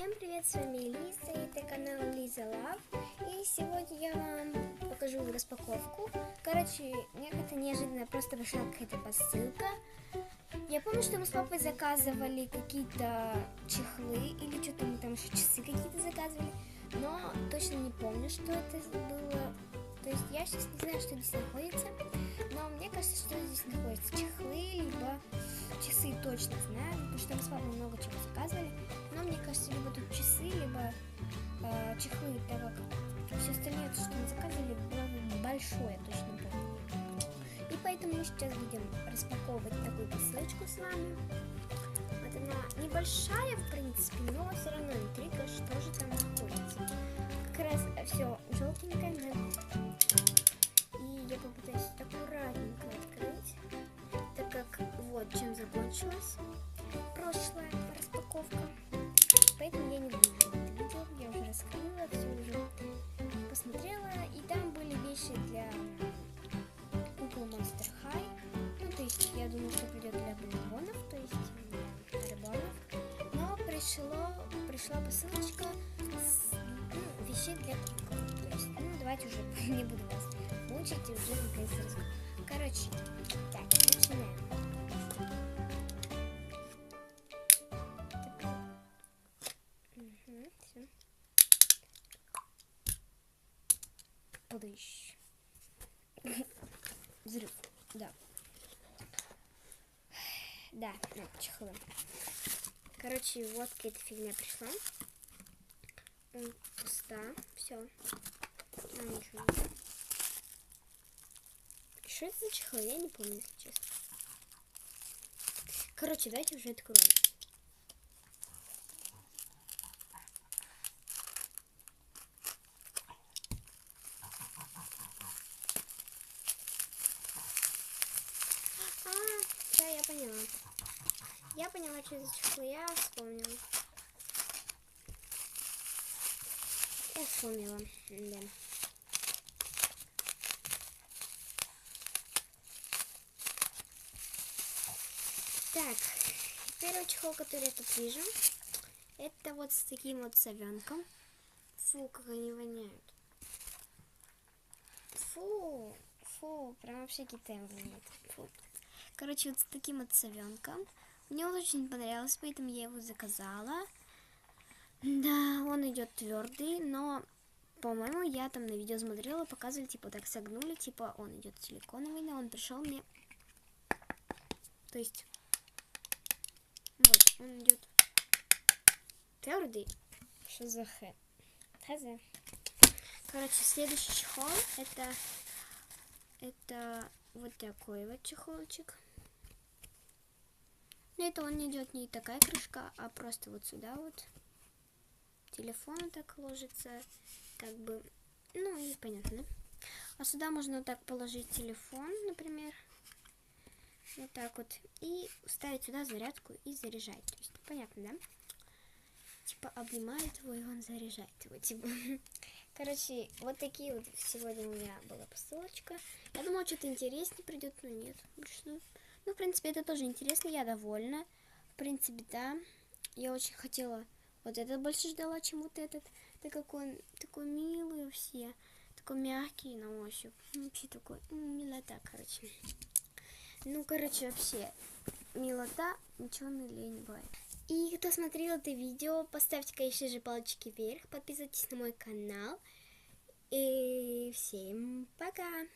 Всем привет, с вами Лиза, это канал Лиза Лав. И сегодня я вам покажу распаковку. Короче, мне как-то неожиданно просто пришла какая-то посылка. Я помню, что мы с папой заказывали какие-то чехлы или что-то мы там еще часы какие-то заказывали. Но точно не помню, что это было. То есть я сейчас не знаю, что здесь находится. Но мне кажется, что здесь находятся чехлы, либо часы точно знаю, потому что мы с папой много чего заказывали. Но мне кажется, либо чехлы, как все остальное, что мы заказывали, было большое, точно помню. И поэтому мы сейчас будем распаковывать такую посылочку с вами. Вот она небольшая, в принципе, но все равно интрига, что же там находится. Как раз все желтенькое, и я попытаюсь аккуратненько открыть, так как вот чем закончилась пришла посылочка с ну, вещей для. То ну, давайте уже не буду вас мучить и уже наконец раскрою. Короче, так, начинаем. Все. Подыщ. Взрыв, да. Да, ну, чехлы. Короче, вот какая-то фигня пришла. Он пуста, все. Что это за чехол? Я не помню, если честно. Короче, давайте уже откроем. А, да, я поняла. Я поняла, что за чехлы. Я вспомнила. Я вспомнила, да. Так, первый чехол, который я тут вижу, это вот с таким вот совенком. Фу, как они воняют. Фу, фу, прям вообще китаем воняет. Фу. Короче, вот с таким вот совенком. Мне он очень понравился, поэтому я его заказала. Да, он идет твердый, но, по-моему, я там на видео смотрела, показывали, типа, так согнули, типа, он идет силиконовый, но он пришел мне... То есть, вот, он идет твердый. Что за х? Хз. Короче, следующий чехол это это вот такой вот чехолчик. Но это он идет не такая крышка, а просто вот сюда вот. Телефон так ложится, как бы, ну и понятно. А сюда можно вот так положить телефон, например. Вот так вот. И ставить сюда зарядку и заряжать. То есть, понятно, да? Типа обнимает его, и он заряжает его. Типа. Короче, вот такие вот сегодня у меня была посылочка. Я думала, что-то интереснее придет, но нет. Пришло. Ну, в принципе, это тоже интересно, я довольна. В принципе, да. Я очень хотела... Вот этот больше ждала, чем вот этот. Так как он такой милый вообще. Такой мягкий на ощупь. Вообще такой милота, короче. Ну, короче, вообще, милота, ничего не бывает. И кто смотрел это видео, поставьте, конечно же, палочки вверх, подписывайтесь на мой канал. И всем пока!